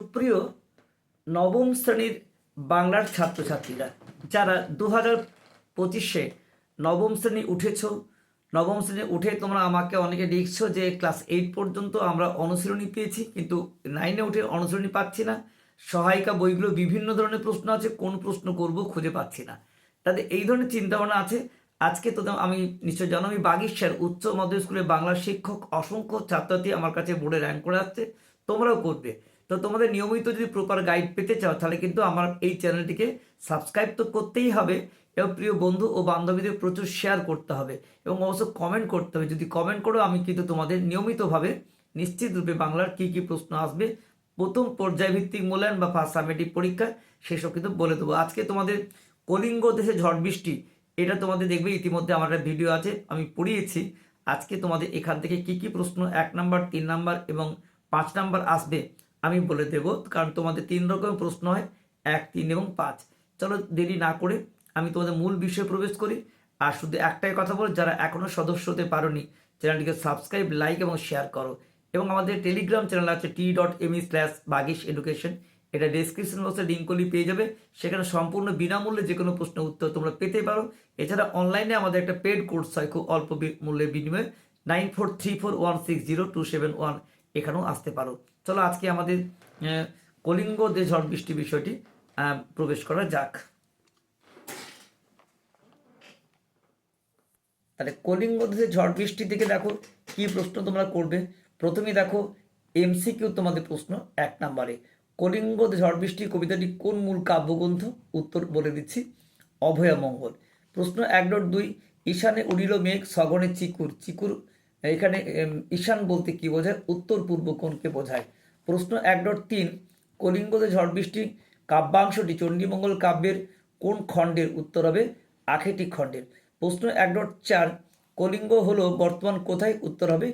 সুপ্রিয় নবম শ্রেণির বাংলার ছাত্রছাত্রীরা, যারা দু হাজার পঁচিশে নবম শ্রেণি উঠেছ, নবম শ্রেণি উঠে তোমরা আমাকে অনেকে লিখছো যে ক্লাস এইট পর্যন্ত আমরা অনুশীলনী পেয়েছি, কিন্তু নাইনে উঠে অনুশীলনী পাচ্ছি না। সহায়িকা বইগুলো বিভিন্ন ধরনের প্রশ্ন আছে, কোন প্রশ্ন করব খুঁজে পাচ্ছি না। তাদের এই ধরনের চিন্তাভাবনা আছে। আজকে তো আমি নিশ্চয় জানো, আমি বাগিচার উচ্চ মাধ্যমিক স্কুলে বাংলা শিক্ষক অসংখ্য ছাত্রছাত্রী আমার কাছে বোর্ডে র্যাঙ্ক করে আসছে, তোমরাও করবে। তো তোমাদের নিয়মিত যদি প্রপার গাইড পেতে চাও, তাহলে কিন্তু আমার এই চ্যানেলটিকে সাবস্ক্রাইব তো করতেই হবে। এবং প্রিয় বন্ধু ও বান্ধবীদের প্রচুর শেয়ার করতে হবে। এবং অবশ্য কমেন্ট করতে হবে। যদি কমেন্ট করো, আমি কিন্তু তোমাদের নিয়মিতভাবে নিশ্চিত রূপে বাংলার কী কী প্রশ্ন আসবে, প্রথম পর্যায়ভিত্তিক মূল্যায়ন বা ফার্স্ট সামেটিক পরীক্ষা, সেসব কিন্তু বলে দেবো। আজকে তোমাদের কলিঙ্গ দেশে ঝড় বৃষ্টি, এটা তোমাদের দেখবে, ইতিমধ্যে আমার একটা ভিডিও আছে, আমি পড়িয়েছি। আজকে তোমাদের এখান থেকে কি কি প্রশ্ন, এক নাম্বার, তিন নাম্বার এবং পাঁচ নাম্বার আসবে আমি বলে দেব, কারণ তোমাদের তিন রকমের প্রশ্ন হয়, এক, তিন এবং পাঁচ। চলো দেরি না করে আমি তোমাদের মূল বিষয়ে প্রবেশ করি। আর শুধু একটাই কথা বল, যারা এখনও সদস্য হতে পারোনি, চ্যানেলটিকে সাবস্ক্রাইব, লাইক এবং শেয়ার করো। এবং আমাদের টেলিগ্রাম চ্যানেল আছে T dot M E slash Bagish education এটা ডিসক্রিপশন বক্সে লিঙ্ক পেয়ে যাবে। সেখানে সম্পূর্ণ বিনামূল্যে যে কোনো প্রশ্নের উত্তর তোমরা পেতে পারো। এছাড়া অনলাইনে আমাদের একটা পেড কোর্স হয়, খুব অল্প মূল্যের বিনিময়ে। Nine four three four one six zero two seven one এখানেও আসতে পারো। চলো আজকে আমাদের কলিঙ্গ দে ঝড় বৃষ্টি বিষয়টি প্রবেশ করা যাক। তাহলে কলিঙ্গ দেশে ঝড় বৃষ্টি থেকে দেখো কি প্রশ্ন তোমরা করবে। প্রথমে দেখো এমসিকিউ তোমাদের প্রশ্ন এক নম্বরে, কলিঙ্গ ঝড় বৃষ্টি কবিতাটি কোন মূল কাব্যগ্রন্থ? উত্তর বলে দিচ্ছি, অভয়া মঙ্গল। প্রশ্ন এক ডট দুই, ঈশানে উড়িল মেঘ সগনে চিকুর। চিকুর, এখানে ঈশান বলতে কি বোঝায়? উত্তর পূর্ব কোণকে বোঝায়। প্রশ্ন এক ডট তিন কলিঙ্গতে ঝড় বৃষ্টি, কাব্যাংশটি চণ্ডীমঙ্গল কাব্যের কোন খণ্ডের উত্তর হবে? আখেটি খণ্ডের। প্রশ্ন এক ডট চার, কলিঙ্গ হলো বর্তমান কোথায়? উত্তর হবে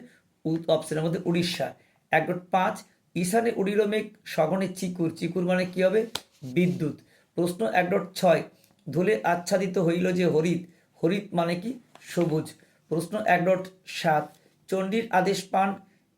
অপশনের মধ্যে উড়িষ্যা। এক ডট পাঁচ, ঈশানে উড়িল মেঘ চিকুর। চিকুর মানে কি হবে? বিদ্যুৎ। প্রশ্ন এক ডট ছয়, ধুলে আচ্ছাদিত হইল যে হরিত হরিত মানে কি? সবুজ। প্রশ্ন এক ডট সাত, চণ্ডীর আদেশ পান,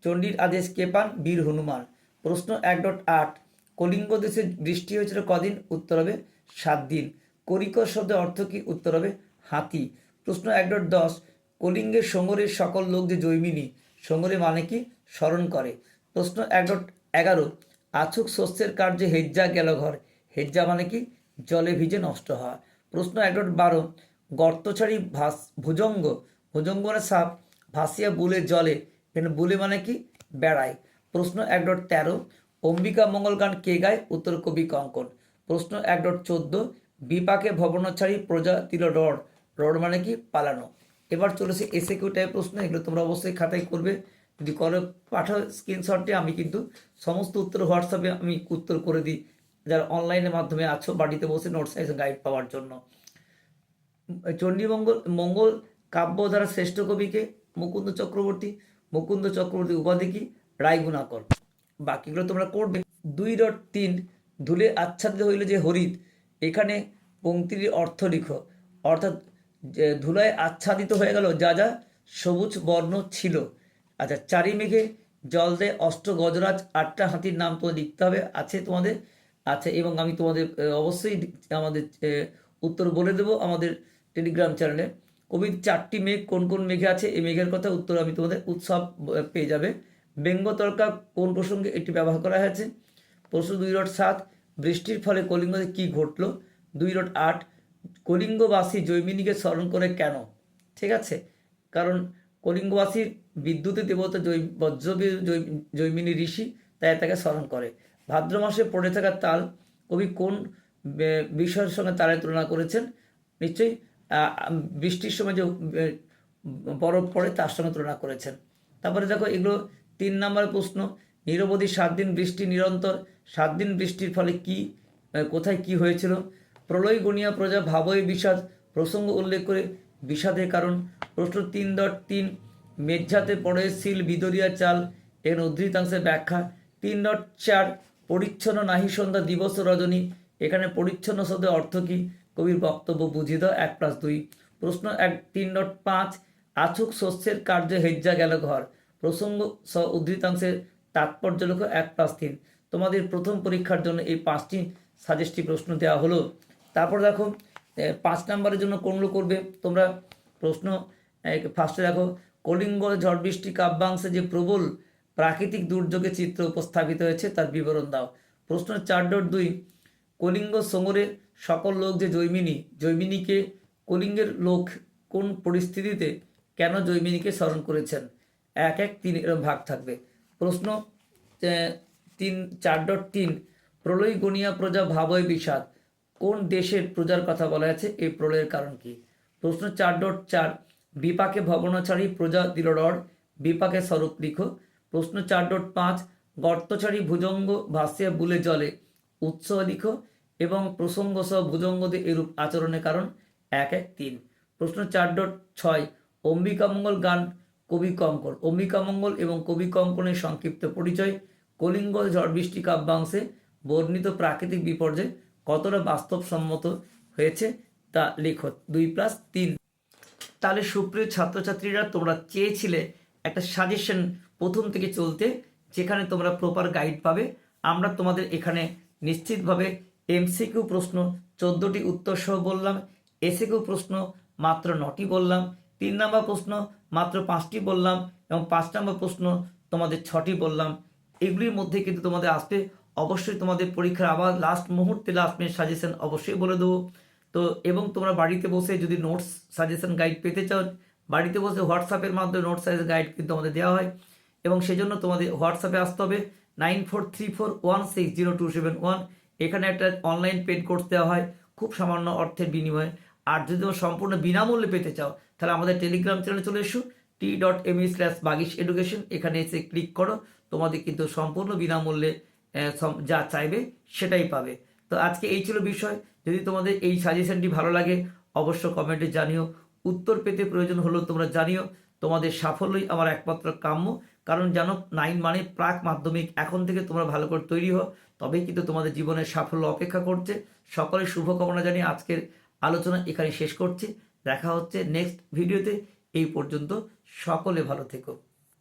চণ্ডীর আদেশ কে পান? বীর হনুমান। প্রশ্ন এক ডট আট, কলিঙ্গ দেশে বৃষ্টি হয়েছিল কদিন? উত্তর হবে সাত দিন। করিকর শব্দের অর্থ কি? উত্তর হবে হাতি। প্রশ্ন এক ডট দশ কলিঙ্গের সঙ্গরের সকল লোক যে জৈমিনী সঙ্গরে মানে কি? স্মরণ করে। প্রশ্ন এক ডট এগারো, আছুক শস্যের কার্যে হেজ্জা গেল ঘর। হেজ্জা মানে কি? জলে ভিজে নষ্ট হওয়া প্রশ্ন এক ডট বারো, গর্তছাড়ি ভাস, ভুজঙ্গ। ভুজঙ্গ মানে সাপ ভাসিয়া বুলে জলে এখানে বুলে মানে কি? বেড়ায়। প্রশ্ন এক ডট তেরো, অম্বিকা মঙ্গল গান কে গায়? উত্তর কবি কঙ্কন। প্রশ্ন এক ডট চোদ্দ, বিপাকে ভবনছাড়ি প্রজা তিল রড। রড মানে কি? পালানো। এবার চলেছে এসে কিউ টাইপ প্রশ্ন, এগুলো তোমরা অবশ্যই খাতায় করবে। যদি করে পাঠাও স্ক্রিনশটটি আমি কিন্তু সমস্ত উত্তর হোয়াটসঅ্যাপে আমি উত্তর করে দিই। যারা অনলাইনের মাধ্যমে আছো, বাড়িতে বসে নোট সাইজ গাইড পাওয়ার জন্য। চণ্ডীমঙ্গল, মঙ্গল কাব্য দ্বারা শ্রেষ্ঠ কবিকে মুকুন্দ চক্রবর্তী। মুকুন্দ চক্রবর্তী উপাধি কি? রায়গুণাকর বাকিগুলো তোমরা করবে। দুই ডট তিন ধুলে আচ্ছাদিত হইল যে হরিত, এখানে পঙ্ক্তির অর্থ লিখো। অর্থাৎ ধুলায় আচ্ছাদিত হয়ে গেল যা যা সবুজ বর্ণ ছিল। আচ্ছা চারি মেঘে জল দেয় অষ্ট গজরাজ আটটা হাতির নাম তোমাদের লিখতে হবে। আছে তোমাদের? আচ্ছা এবং আমি তোমাদের অবশ্যই আমাদের উত্তর বলে দেবো আমাদের টেলিগ্রাম চ্যানেলে। কবির চারটি মেঘ কোন কোন মেঘে আছে? এই মেঘের কথা উত্তর আমি তোমাদের উৎসব পেয়ে যাবে। ব্যঙ্গ তর্কা কোন প্রসঙ্গে এটি ব্যবহার করা হয়েছে? প্রশ্ন দুই রট সাত, বৃষ্টির ফলে কলিঙ্গতে কি ঘটলো? দুই রট আট, কলিঙ্গবাসী জৈমিনীকে স্মরণ করে কেন? ঠিক আছে, কারণ কলিঙ্গবাসীর বিদ্যুতের দেবতা জৈ- জৈমিনী ঋষি, তাই তাকে স্মরণ করে। ভাদ্র মাসে পড়ে থাকা তাল কবি কোন বিষয়ের সঙ্গে তারের তুলনা করেছেন? নিশ্চয়ই বৃষ্টির সময় যে বরফ পড়ে তার সঙ্গে তুলনা করেছেন। তারপরে দেখো, এগুলো তিন নম্বর প্রশ্ন, নিরবধি সাত দিন বৃষ্টি নিরন্তর, সাত দিন বৃষ্টির ফলে কি কোথায় কি হয়েছিল? প্রলয়, গণিয়া, প্রজা, ভাবই, বিষাদ, প্রসঙ্গ উল্লেখ করে বিষাদের কারণ। প্রশ্ন তিন দশ তিন মেঘঝাতে পড়ে সিল বিদরিয়া চাল, এর উদ্ধৃতাংশের ব্যাখ্যা। তিন ডট চার, পরিচ্ছন্ন নাহি সন্ধ্যা দিবস রজনী, এখানে পরিচ্ছন্ন শব্দের অর্থ কী? কবির বক্তব্য বুঝিয়ে দাও, এক প্লাস দুই। প্রশ্ন এক, তিন ডট পাঁচ, আছুক শস্যের কার্যে হেজ্জা গেল ঘর। প্রসঙ্গ স উদ্ধৃতাংশের তাৎপর্য লেখো এক প্লাস তিন। তোমাদের প্রথম পরীক্ষার জন্য এই পাঁচটি সাজেস্টিভ প্রশ্ন দেওয়া হলো। তারপর দেখো পাঁচ নম্বরের জন্য কোনগুলো করবে? তোমরা প্রশ্ন ফার্স্টে দেখো কলিঙ্গ ঝড় বৃষ্টি, কাব্যাংশে যে প্রবল প্রাকৃতিক দুর্যোগের চিত্র উপস্থাপিত হয়েছে, তার বিবরণ দাও। প্রশ্ন চার ডট দুই, কলিঙ্গ সমরে সকল লোক যে জৈমিনী, জৈমিনীকে কলিঙ্গের লোক কোন পরিস্থিতিতে কেন জৈমিনীকে স্মরণ করেছেন? এক এক তিন এরকম ভাগ থাকবে। প্রশ্ন তিন, চার ডট তিন, প্রলয় গনিয়া প্রজা ভাবয় বিষাদ। কোন দেশের প্রজার কথা বলা আছে এই প্রলয়ের কারণ কি? প্রশ্ন, চার ডট চার, বিপাকে ভবনাচারী প্রজা দিল রড বিপাকে স্বরূপ লিখো। প্রশ্ন, চার ডট পাঁচ গর্তচারী ভুজঙ্গ ভাসিয়া বুলে জলে, উৎস লিখো এবং প্রসঙ্গ সহ ভুজঙ্গদের এরূপ আচরণের কারণ এক এক তিন। প্রশ্ন, চার ডট ছয়, অম্বিকামঙ্গল গান কবি কঙ্কন অম্বিকামঙ্গল এবং কবি কঙ্কনের সংক্ষিপ্ত পরিচয় কলিঙ্গ ঝড় বৃষ্টি কাব্যাংশে বর্ণিত প্রাকৃতিক বিপর্যয় কতটা বাস্তবসম্মত হয়েছে তা লেখো। দুই প্লাস তিন। তাহলে সুপ্রিয় ছাত্রছাত্রীরা, তোমরা চেয়েছিলে একটা সাজেশন প্রথম থেকে চলতে, যেখানে তোমরা প্রপার গাইড পাবে। আমরা তোমাদের এখানে নিশ্চিতভাবে এমসিকিউ প্রশ্ন চোদ্দোটি উত্তর সহ বললাম এসিকিউ প্রশ্ন মাত্র নটি বললাম তিন নম্বর প্রশ্ন, মাত্র পাঁচটি বললাম এবং পাঁচ নম্বর প্রশ্ন তোমাদের ছটি বললাম। এগুলির মধ্যে কিন্তু তোমাদের আসবে অবশ্যই তোমাদের পরীক্ষার আবার লাস্ট মুহূর্তে লাস্ট মিনিট সাজেশন অবশ্যই বলে দেবো। তো, এবং তোমরা বাড়িতে বসে যদি নোটস সাজেশন গাইড পেতে চাও, বাড়িতে বসে হোয়াটসঅ্যাপের মাধ্যমে নোট সাজেশন গাইড কিন্তু আমাদের দেওয়া হয়। এবং সেজন্য তোমাদের হোয়াটসঅ্যাপে আসতে হবে nine four three four one six zero two seven one এখানে একটা অনলাইন পেড কোর্স দেওয়া হয়, খুব সামান্য অর্থের বিনিময়ে। আর যদি তোমরা সম্পূর্ণ বিনামূল্যে পেতে চাও তাহলে আমাদের টেলিগ্রাম চ্যানেলে চলে এসো T dot M E slash Bagish education এখানে এসে ক্লিক করো, তোমাদের কিন্তু সম্পূর্ণ বিনামূল্যে যা চাইবে সেটাই পাবে। তো আজকে এই ছিল বিষয়, যদি তোমাদের এই সাজেশনটি ভালো লাগে অবশ্য কমেন্টে জানিও, উত্তর পেতে প্রয়োজন হলেও তোমরা জানিও, তোমাদের সাফল্যই আমার একমাত্র কাম্য, কারণ জানো নাইন মানে প্রাক মাধ্যমিক, এখন থেকে তোমরা ভালো করে তৈরি হও, তবেই কিন্তু তোমাদের জীবনের সাফল্য অপেক্ষা করছে। সকলের শুভকামনা জানিয়ে আজকের আলোচনা এখানে শেষ করছি। দেখা হচ্ছে নেক্সট ভিডিওতে এই পর্যন্ত সকলে ভালো থেকো।